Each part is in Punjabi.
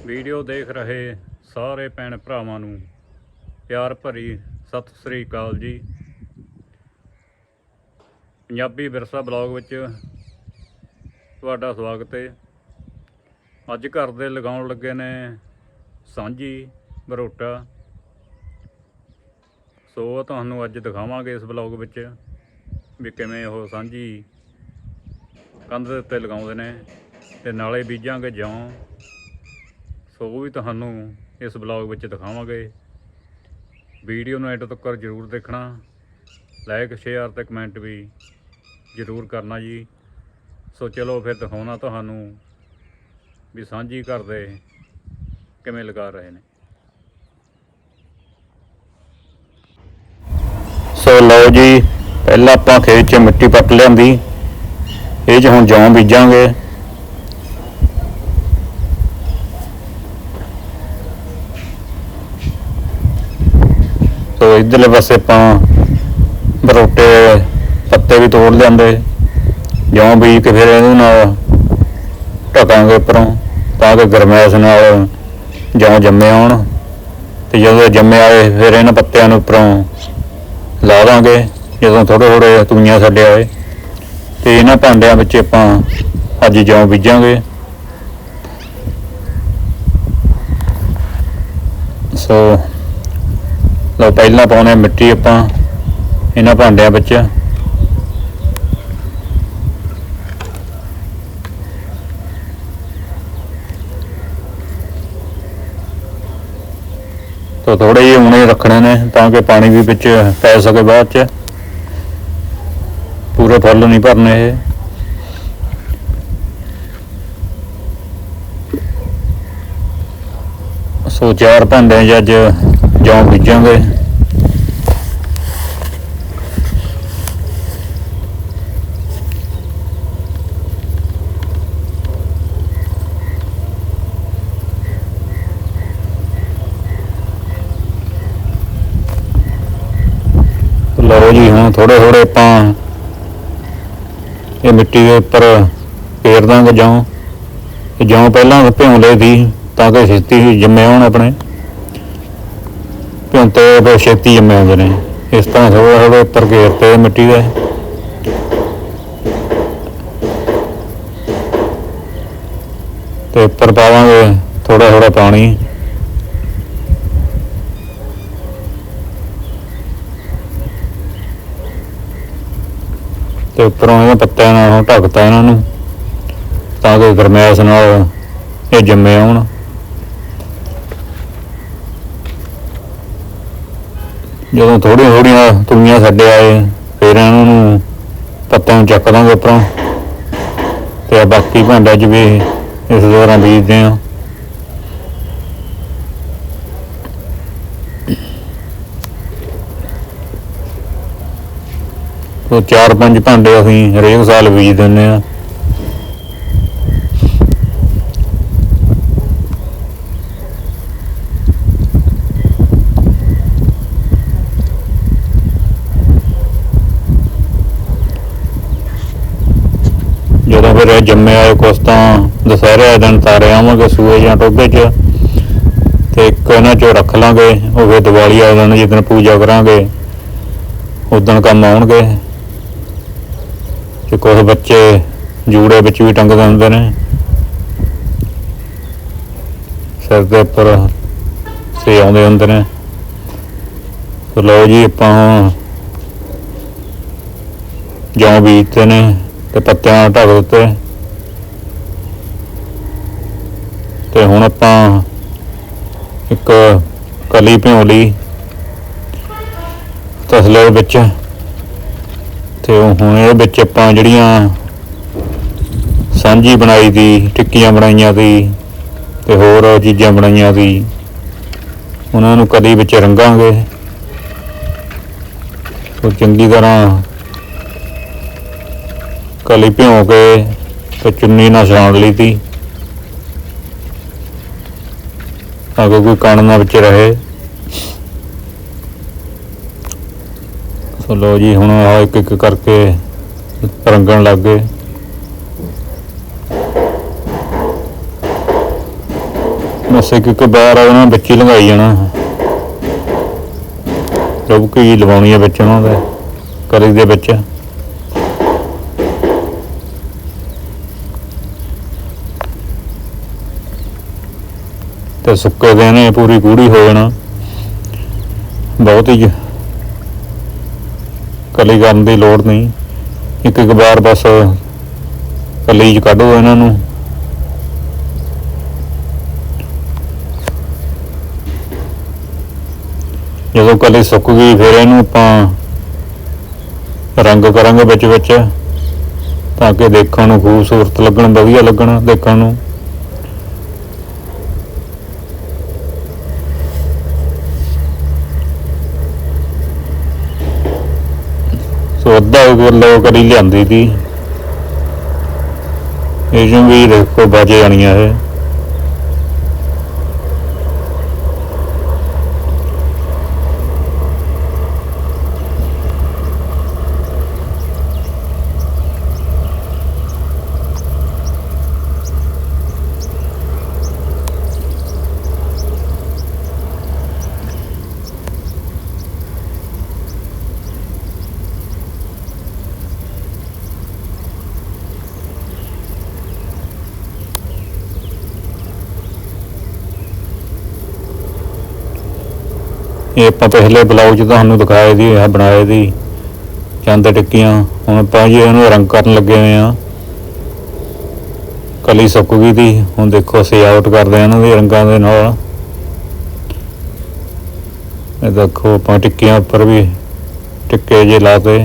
ਵੀਡੀਓ ਦੇਖ ਰਹੇ ਸਾਰੇ ਭੈਣ ਭਰਾਵਾਂ ਨੂੰ ਪਿਆਰ ਭਰੀ ਸਤਿ ਸ੍ਰੀ ਅਕਾਲ ਜੀ। ਪੰਜਾਬੀ ਵਿਰਸਾ ਬਲੌਗ ਵਿੱਚ ਤੁਹਾਡਾ ਸਵਾਗਤ ਹੈ। ਅੱਜ ਘਰ ਦੇ ਲਗਾਉਣ ਲੱਗੇ ਨੇ ਸਾਂਝੀ ਬਰੋਟਾ। ਸੋ ਤੁਹਾਨੂੰ ਅੱਜ ਦਿਖਾਵਾਂਗੇ ਇਸ ਬਲੌਗ ਵਿੱਚ ਵੀ ਕਿਵੇਂ ਉਹ ਸਾਂਝੀ ਕੰਧ ਦੇ ਉੱਤੇ ਲਗਾਉਂਦੇ ਨੇ ਤੇ ਨਾਲੇ ਬੀਜਾਂਗੇ ਜੌਂ। ਸੋ ਉਹ ਵੀ ਤੁਹਾਨੂੰ ਇਸ ਬਲੌਗ ਵਿੱਚ ਦਿਖਾਵਾਂਗੇ। ਵੀਡੀਓ ਨੂੰ ਐਡ ਤੱਕ ਜ਼ਰੂਰ ਦੇਖਣਾ। ਲਾਈਕ ਸ਼ੇਅਰ ਤੇ ਕਮੈਂਟ ਵੀ ਜ਼ਰੂਰ ਕਰਨਾ ਜੀ। ਸੋ ਚਲੋ ਫਿਰ ਦਿਖਾਉਣਾ ਤੁਹਾਨੂੰ ਵੀ ਸਾਂਝੀ ਕਰਦੇ ਕਿਵੇਂ ਲਗਾ ਰਹੇ ਨੇ। ਸੋ ਲਓ ਜੀ, ਪਹਿਲਾਂ ਆਪਾਂ ਖੇਤ 'ਚ ਮਿੱਟੀ ਪੱਟ ਲਿਆਂਦੀ। ਇਹ 'ਚ ਹੁਣ ਜੌਂ ਬੀਜਾਂਗੇ ਸੋ ਇਧਰਲੇ ਪਾਸੇ ਆਪਾਂ ਬਰੋਟੇ ਪੱਤੇ ਵੀ ਤੋੜ ਲੈਂਦੇ ਜੌਂ ਬੀਜ ਕੇ ਫਿਰ ਇਹਦੇ ਨਾਲ ਢਕਾਂਗੇ ਉੱਪਰੋਂ, ਤਾਂ ਕਿ ਗਰਮੈਸ਼ ਨਾਲ ਜੌਂ ਜੰਮੇ ਆਉਣ। ਤੇ ਜਦੋਂ ਜੰਮੇ ਆਏ, ਫਿਰ ਇਹਨਾਂ ਪੱਤਿਆਂ ਨੂੰ ਉੱਪਰੋਂ ਲਾ ਦਾਂਗੇ, ਜਦੋਂ ਥੋੜੇ ਥੋੜੇ ਤੂਈਆਂ ਛੱਡੇ ਆਏ। ਤੇ ਇਹਨਾਂ ਭਾਂਡਿਆਂ ਵਿੱਚ ਆਪਾਂ ਅੱਜ ਜੌਂ ਬੀਜਾਂਗੇ। ਸੋ ਲਓ, ਪਹਿਲਾਂ ਪਾਉਣੇ ਮਿੱਟੀ ਆਪਾਂ, ਇਹਨਾਂ ਭਾਂਡਿਆਂ ਵਿੱਚ। ਤੋ ਥੋੜੇ ਜਿਹੇ ਹੁਣੇ ਰੱਖਣੇ ਨੇ, ਤਾਂ ਕਿ ਪਾਣੀ ਵੀ ਵਿੱਚ ਪੈ ਸਕੇ ਬਾਅਦ ਚ। ਪੂਰੇ ਫੁੱਲ ਨਹੀਂ ਭਰਨੇ ਇਹ। ਸੋ ਚਾਰ ਭਾਂਡਿਆਂ 'ਚ ਅੱਜ, ਜੌਂ ਬੀਜਾਂਗੇ ਲਓ ਜੀ, ਹੁਣ ਥੋੜੇ ਥੋੜੇ ਆਪਾਂ ਇਹ ਮਿੱਟੀ ਦੇ ਉੱਪਰ ਫੇਰ ਦਾਂਗੇ ਜੌਂ। ਇਹ ਜੌਂ ਪਹਿਲਾਂ ਭਿਉਂ ਲਏ ਸੀ। ਤਾਂ ਕਿ ਛੇਤੀ ਜੰਮੇ ਹੋਣ ਆਪਣੇ। ਭਿਉਂਤੇ ਫਿਰ ਛੇਤੀ ਜੰਮੇ ਹੁੰਦੇ ਨੇ। ਇਸ ਤਰ੍ਹਾਂ ਥੋੜਾ ਥੋੜਾ ਉੱਪਰ ਘੇਰਤੇ ਮਿੱਟੀ ਦੇ। ਤੇ ਉੱਪਰ ਪਾਵਾਂਗੇ ਥੋੜਾ ਥੋੜਾ ਪਾਣੀ। ਤੇ ਉੱਪਰੋਂ ਇਹਨਾਂ ਪੱਤਿਆਂ ਨਾਲ ਢੱਕਤਾ ਇਹਨਾਂ ਨੂੰ, ਤਾਂ ਕਿ ਗਰਮੈਸ਼ ਨਾਲ ਇਹ ਜੰਮੇ ਆਉਣ ਜਦੋਂ ਥੋੜੀਆਂ ਥੋੜੀਆਂ ਤੂਈਆਂ ਛੱਡੇ ਆਏ, ਫਿਰ ਇਹਨਾਂ ਨੂੰ ਪੱਤਿਆਂ ਨੂੰ ਚੱਕ ਦਾਂਗੇ ਉੱਪਰੋਂ। ਤੇ ਬਾਕੀ ਭਾਂਡਿਆਂ 'ਚ ਵੀ ਇਸ ਤਰ੍ਹਾਂ ਬੀਜਦੇ ਆ। ਉਹ ਚਾਰ ਪੰਜ ਭਾਂਡੇ ਅਸੀਂ ਹਰੇਕ ਸਾਲ ਬੀਜ ਦਿੰਦੇ ਆ। ਜਦੋਂ ਜੰਮੇ ਆਏ ਕੁਛ ਤਾਂ ਦੁਸਹਿਰੇ ਵਾਲੇ ਦਿਨ ਤਾਰੇ ਆਵਾਂਗੇ ਸੂਏ ਜਾਂ ਟੋਭੇ 'ਚ। ਤੇ ਇੱਕ ਇਹਨਾਂ 'ਚੋਂ ਰੱਖ ਲਾਂਗੇ, ਉਹ ਫਿਰ ਦੀਵਾਲੀ ਵਾਲੇ ਦਿਨ ਜਿੱਦਣ ਪੂਜਾ ਕਰਾਂਗੇ ਉਦੋਂ ਕੰਮ ਆਉਣਗੇ। ਤੇ ਕੁਝ ਬੱਚੇ ਜੂੜੇ ਵਿੱਚ ਵੀ ਟੰਗਦੇ ਹੁੰਦੇ ਨੇ। ਸਿਰ ਦੇ ਉੱਪਰ ਸੇ ਆਉਂਦੇ ਹੁੰਦੇ ਨੇ। ਤੇ ਲਓ ਜੀ ਆਪਾਂ ਹੁਣ ਜੌਂ ਬੀਜਤੇ ਨੇ ਤੇ ਪੱਤਿਆਂ ਨਾਲ ਢੱਕ ਦਿੱਤੇ। ਤੇ ਹੁਣ ਆਪਾਂ ਇੱਕ ਕਲੀ ਭਿਉਂ ਲਈ ਤਸਲੇ ਵਿੱਚ ਤੇ ਹੁਣ ਇਹ ਵਿੱਚ ਆਪਾਂ ਜਿਹੜੀਆਂ ਸਾਂਝੀ ਬਣਾਈ ਦੀ, ਟਿੱਕੀਆਂ ਬਣਾਈਆਂ ਦੀ ਤੇ ਹੋਰ ਚੀਜ਼ਾਂ ਬਣਾਈਆਂ ਦੀ, ਉਹਨਾਂ ਨੂੰ ਕਲੀ ਵਿੱਚ ਰੰਗਾਂਗੇ। ਉਹ ਚੰਗੀ ਤਰ੍ਹਾਂ ਕਲੀ ਭਿਉਂ ਕੇ ਤੇ ਚੁੰਨੀ ਨਾਲ ਛਾਣ ਲਈ ਤੀ ਤਾਂ ਕਿ ਕੋਈ ਕਣ ਨਾ ਵਿੱਚ ਰਹੇ। ਸੋ ਲੋ ਜੀ, ਹੁਣ ਆ ਇੱਕ ਇੱਕ ਕਰਕੇ ਰੰਗਣ ਲੱਗ ਗਏ। ਬਸ ਇੱਕ ਇੱਕ ਬਾਰ ਉਹਨਾਂ ਵਿੱਚ ਹੀ ਲੰਘਾਈ ਜਾਣਾ। ਡੁਬਕੀ ਲਵਾਉਣੀ ਹੈ ਵਿੱਚ ਉਹਨਾਂ ਦੇ ਕਲੀ ਦੇ ਵਿੱਚ। ਤੇ ਸੁੱਕੇ ਦੇਣੇ ਪੂਰੀ ਗੂੜੀ ਹੋ ਜਾਣਾ। ਬਹੁਤ ਹੀ ਕਲੀ ਕਰਨ ਦੀ ਲੋੜ ਨਹੀਂ। ਇੱਕ ਇੱਕ ਵਾਰ ਬਸ ਕਲੀ ਚ ਕੱਢੋ ਇਹਨਾਂ ਨੂੰ। ਜਦੋਂ ਕਲੀ ਸੁੱਕ ਗਈ, ਫਿਰ ਇਹਨੂੰ ਆਪਾਂ ਰੰਗ ਕਰਾਂਗੇ ਵਿੱਚ ਵਿੱਚ, ਤਾਂ ਕਿ ਦੇਖਣ ਨੂੰ ਖੂਬਸੂਰਤ ਲੱਗਣ, ਵਧੀਆ ਲੱਗਣ ਦੇਖਣ ਨੂੰ। ਸੋ ਅੱਧਾ ਕਿਲੋ ਕਰੀ ਲਿਆਂਦੀ ਦੀ। ਇਹ ਜਿਉਂ ਵੀ ਦੇਖੋ ਬਾਜੇ ਜਾਣੀਆਂ ਇਹ। ਇਹ ਆਪਾਂ ਪਹਿਲੇ ਬਲੌਗ 'ਚ ਤੁਹਾਨੂੰ ਦਿਖਾਏ ਦੀ ਹੈ ਬਣਾਏ ਦੀ, ਚੰਦ ਟਿੱਕੀਆਂ। ਹੁਣ ਆਪਾਂ ਜੀ ਇਹਨੂੰ ਰੰਗ ਕਰਨ ਲੱਗੇ ਹੋਏ ਆ ਕਲੀ ਸੁੱਕ ਗਈ ਦੀ, ਹੁਣ ਦੇਖੋ ਸਜਾਵਟ ਕਰਦੇ ਆ ਇਹਨਾਂ ਦੇ ਰੰਗਾਂ ਦੇ ਨਾਲ। ਇਹ ਦੇਖੋ ਆਪਾਂ ਟਿੱਕੀਆਂ ਉੱਪਰ ਵੀ ਟਿੱਕੇ ਜੇ ਲਾਤੇ।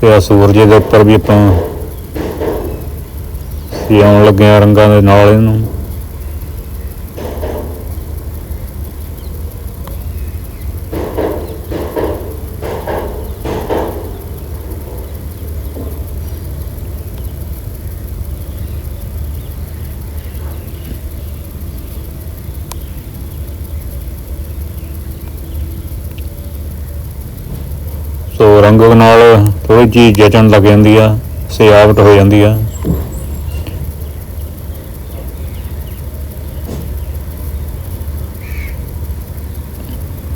ਤੇ ਆ ਸੂਰਜ ਦੇ ਉੱਪਰ ਵੀ ਆਪਾਂ ਸਜਾਉਣ ਲੱਗੇ ਆ ਰੰਗਾਂ ਦੇ ਨਾਲ ਇਹਨੂੰ। ਸੋ ਰੰਗ ਨਾਲ ਥੋੜੀ ਚੀਜ਼ ਜਚਣ ਲੱਗ ਜਾਂਦੀ ਆ, ਸਜਾਵਟ ਹੋ ਜਾਂਦੀ ਆ।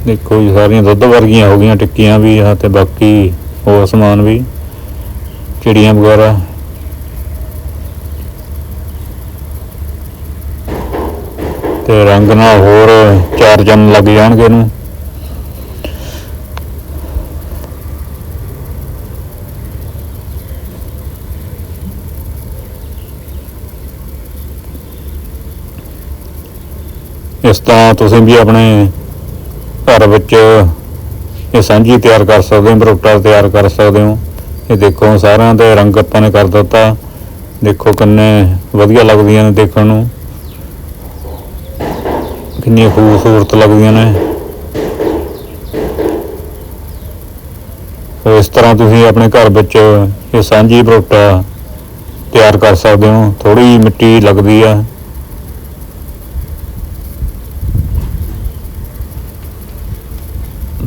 ਦੇਖੋ ਜੀ, ਸਾਰੀਆਂ ਦੁੱਧ ਵਰਗੀਆਂ ਹੋ ਗਈਆਂ, ਟਿੱਕੀਆਂ ਵੀ ਆ ਤੇ ਬਾਕੀ ਹੋਰ ਸਮਾਨ ਵੀ, ਚਿੜੀਆਂ ਵਗੈਰਾ। ਤੇ ਰੰਗ ਨਾਲ ਹੋਰ ਚਾਰ ਚੰਨ ਲੱਗ ਜਾਣਗੇ ਇਹਨੂੰ। ਇਸ ਤਰ੍ਹਾਂ ਤੁਸੀਂ ਵੀ ਆਪਣੇ ਘਰ ਵਿੱਚ ਇਹ ਸਾਂਝੀ ਤਿਆਰ ਕਰ ਸਕਦੇ ਹੋ, ਬਰੋਟਾ ਤਿਆਰ ਕਰ ਸਕਦੇ ਹੋ। ਇਹ ਦੇਖੋ, ਸਾਰਿਆਂ ਦੇ ਰੰਗ ਆਪਾਂ ਨੇ ਕਰ ਦਿੱਤਾ। ਦੇਖੋ ਕਿੰਨੇ ਵਧੀਆ ਲੱਗਦੀਆਂ ਨੇ ਦੇਖਣ ਨੂੰ। ਕਿੰਨੀਆਂ ਖੂਬਸੂਰਤ ਲੱਗਦੀਆਂ ਨੇ। ਇਸ ਤਰ੍ਹਾਂ ਤੁਸੀਂ ਆਪਣੇ ਘਰ ਵਿੱਚ ਇਹ ਸਾਂਝੀ ਬਰੋਟਾ ਤਿਆਰ ਕਰ ਸਕਦੇ ਹੋ। ਥੋੜੀ ਮਿੱਟੀ ਲੱਗਦੀ ਆ।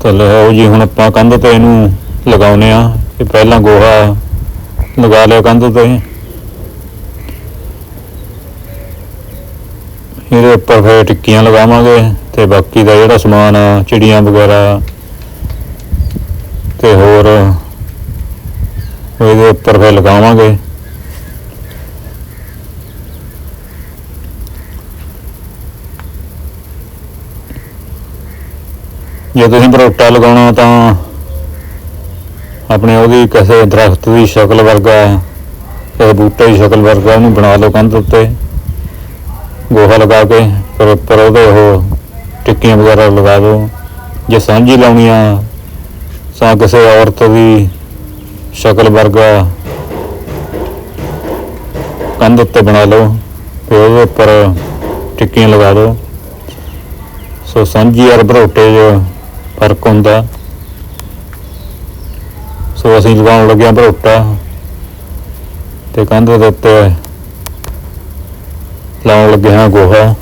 ਤਾਂ ਆਓ ਜੀ, ਹੁਣ ਆਪਾਂ ਕੰਧ ਤੇ ਇਹਨੂੰ ਲਗਾਉਨੇ ਆ ਇਹ ਪਹਿਲਾਂ ਗੋਹਾ ਲਗਾ ਲਿਆ ਕੰਧ ਤੇ। ਇਹਦੇ ਉੱਪਰ ਫਿਰ ਟਿੱਕੀਆਂ ਲਗਾਵਾਂਗੇ ਤੇ ਬਾਕੀ ਦਾ ਜਿਹੜਾ ਸਮਾਨ ਆ, ਚਿੜੀਆਂ ਵਗੈਰਾ ਤੇ ਹੋਰ ਇਹਦੇ ਉੱਪਰ ਫਿਰ ਲਗਾਵਾਂਗੇ। ਜੇ ਤੁਸੀਂ ਬਰੋਟਾ ਲਗਾਉਣਾ ਤਾਂ ਆਪਣੇ ਉਹਦੀ ਕਿਸੇ ਦਰਖਤ ਦੀ ਸ਼ਕਲ ਵਰਗਾ ਕਿਸੇ ਬੂਟੇ ਦੀ ਸ਼ਕਲ ਵਰਗਾ ਉਹਨੂੰ ਬਣਾ ਲਓ ਕੰਧ ਉੱਤੇ। ਗੋਹਾ ਲਗਾ ਕੇ ਫਿਰ ਉੱਪਰ ਉਹਦੇ ਉਹ ਟਿੱਕੀਆਂ ਵਗੈਰਾ ਲਗਾ ਦਿਓ। ਜੇ ਸਾਂਝੀ ਲਾਉਣੀ ਆ ਤਾਂ ਕਿਸੇ ਔਰਤ ਦੀ ਸ਼ਕਲ ਵਰਗਾ ਕੰਧ ਉੱਤੇ ਬਣਾ ਲਓ ਫਿਰ ਉਹਦੇ ਉੱਪਰ ਟਿੱਕੀਆਂ ਲਗਾ ਦਿਓ। ਸੋ ਸਾਂਝੀ ਔਰ ਬਰੋਟੇ ਫ਼ਰਕ ਹੁੰਦਾ। ਸੋ ਅਸੀਂ ਲਗਾਉਣ ਲੱਗੇ ਹਾਂ ਬਰੋਟਾ ਤੇ ਕੰਧ ਦੇ ਉੱਤੇ ਲਾਉਣ ਲੱਗੇ ਹਾਂ ਗੋਹਾ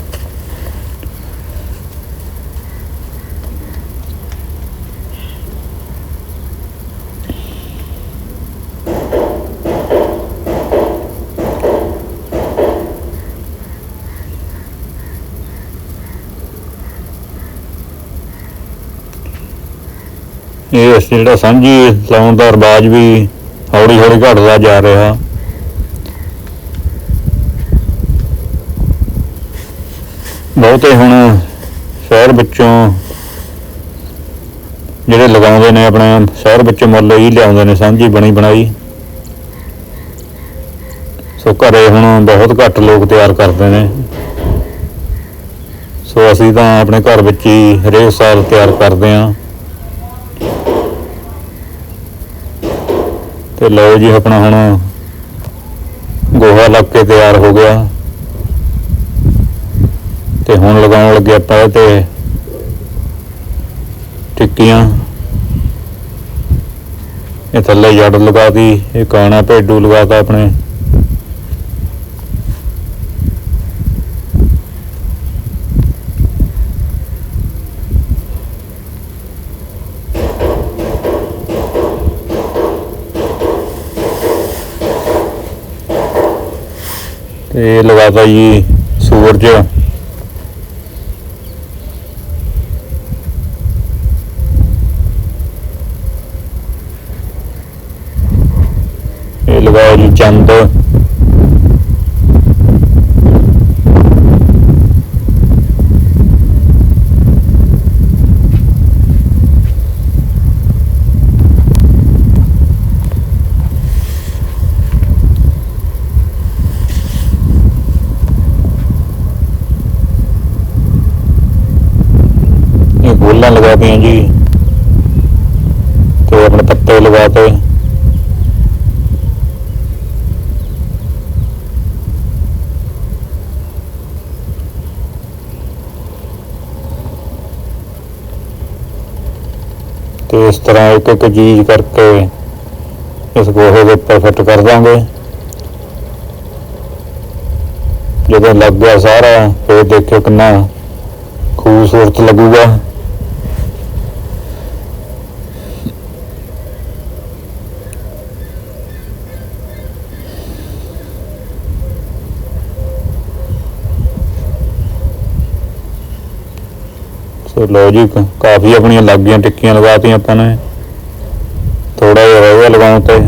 ਇਹ ਇਸ ਜਿਹੜਾ ਸਾਂਝੀ ਲਾਉਣ ਦਾ ਰਿਵਾਜ ਵੀ ਹੌਲੀ ਹੌਲੀ ਘਟਦਾ ਜਾ ਰਿਹਾ। ਬਹੁਤੇ ਹੁਣ ਸ਼ਹਿਰ ਵਿੱਚੋਂ ਜਿਹੜੇ ਲਗਾਉਂਦੇ ਨੇ ਆਪਣੇ ਸ਼ਹਿਰ ਵਿੱਚੋਂ ਮੁੱਲ ਹੀ ਲਿਆਉਂਦੇ ਨੇ, ਸਾਂਝੀ ਬਣੀ ਬਣਾਈ। ਸੋ ਘਰੇ ਹੁਣ ਬਹੁਤ ਘੱਟ ਲੋਕ ਤਿਆਰ ਕਰਦੇ ਨੇ। ਸੋ ਅਸੀਂ ਤਾਂ ਆਪਣੇ ਘਰ ਵਿੱਚ ਹੀ ਹਰੇਕ ਸਾਲ ਤਿਆਰ ਕਰਦੇ ਹਾਂ। ਤੇ ਲਓ ਜੀ ਆਪਣਾ ਹੁਣ ਗੋਹਾ ਲੱਗ ਕੇ ਤਿਆਰ ਹੋ ਗਿਆ। ਤੇ ਹੁਣ ਲਗਾਉਣ ਲੱਗੇ ਆਪਾਂ ਇਹ ਤੇ ਟਿੱਕੀਆਂ। ਇਹ ਥੱਲੇ ਜੜ ਲਗਾਤੀ, ਇਹ ਕਾਣਾ ਭੇਡੂ ਲਗਾਤਾ ਆਪਣੇ। ਤੇ ਇਹ ਲਗਾਤਾ ਜੀ ਸੂਰਜ ਇਹ ਲਗਾਇਆ ਜੀ ਚੰਦ ਇਹ ਗੋਲਾਂ ਲਗਾਤੀਆਂ ਜੀ ਤੇ ਆਪਣੇ ਪੱਤੇ ਲਗਾਤੇ ਤੇ ਇਸ ਤਰ੍ਹਾਂ ਇੱਕ ਇੱਕ ਚੀਜ਼ ਕਰਕੇ ਇਸ ਗੋਹੇ ਦੇ ਉੱਪਰ ਫਿੱਟ ਕਰ ਦਾਂਗੇ ਜਦੋਂ ਲੱਗ ਗਿਆ ਸਾਰਾ ਫਿਰ ਦੇਖਿਓ ਕਿੰਨਾ ਖੂਬਸੂਰਤ ਲੱਗੂਗਾ ਸੋ ਲਓ ਜੀ ਕਾਫੀ ਆਪਣੀਆਂ ਲੱਗ ਗਈਆਂ ਟਿੱਕੀਆਂ ਲਗਾਤੀਆਂ ਆਪਾਂ ਨੇ। ਥੋੜਾ ਜਿਹਾ ਰਹਿ ਗਿਆ ਲਗਾਉਣ ਤੇ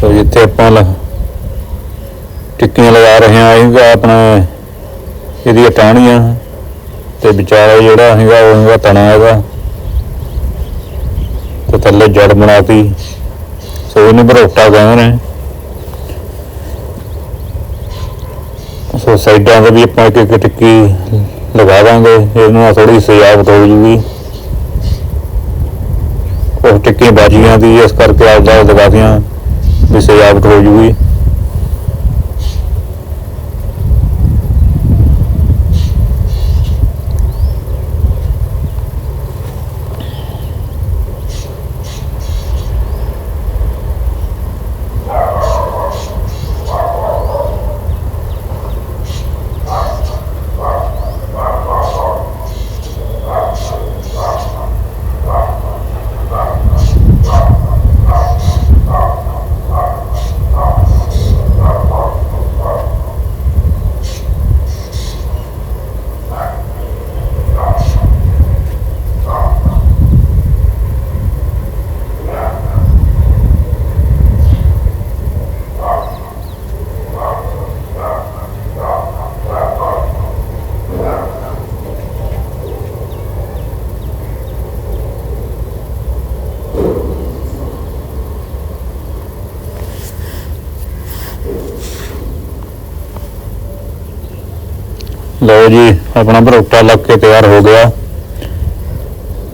ਸੋ ਜਿੱਥੇ ਆਪਾਂ ਲ- ਟਿੱਕੀਆਂ ਲਗਾ ਰਹੇ ਹਾਂ ਇਹਦਾ ਆਪਣਾ ਇਹਦੀਆਂ ਟਾਹਣੀਆਂ। ਤੇ ਵਿਚਾਰਾ ਜਿਹੜਾ ਹੈਗਾ, ਉਹ ਹੈਗਾ ਤਣਾ ਹੈਗਾ। ਤੇ ਥੱਲੇ ਜੜ ਬਣਾਤੀ। ਸੋ ਇਹਨੂੰ ਭਰੋਟਾ ਕਹਿੰਦੇ ਨੇ। ਸੋ ਸਾਈਡਾਂ ਤੇ ਵੀ ਆਪਾਂ ਇੱਕ ਇੱਕ ਟਿੱਕੀ ਲਗਾ ਦਾਂਗੇ। ਇਹਨੂੰ ਥੋੜੀ ਸਜਾਵਟ ਹੋ ਜੂਗੀ। ਉਹ ਟਿੱਕੀ ਬਾਜੀਆਂ ਦੀ, ਇਸ ਕਰਕੇ ਆਪਦਾ ਲਗਾਤੀਆਂ ਵੀ ਸਜਾਵਟ ਹੋ ਜੂਗੀ। ਲਓ ਜੀ, ਆਪਣਾ ਭਰੋਟਾ ਲੱਗ ਕੇ ਤਿਆਰ ਹੋ ਗਿਆ।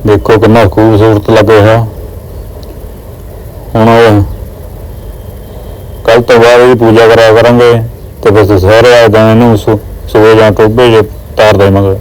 ਦੇਖੋ ਕਿੰਨਾ ਖੂਬਸੂਰਤ ਲੱਗ ਰਿਹਾ। ਹੁਣ ਕੱਲ ਤੋਂ ਬਾਅਦ ਇਹਦੀ ਪੂਜਾ ਕਰਿਆ ਕਰਾਂਗੇ ਤੇ ਬਸ ਸਾਰੇ ਆ ਦਿਨ ਇਹਨੂੰ ਸੁ- ਸੂਏ ਜਾਂ ਟੋਬੇ 'ਚ ਤਾਰ ਦੇਵਾਂਗੇ।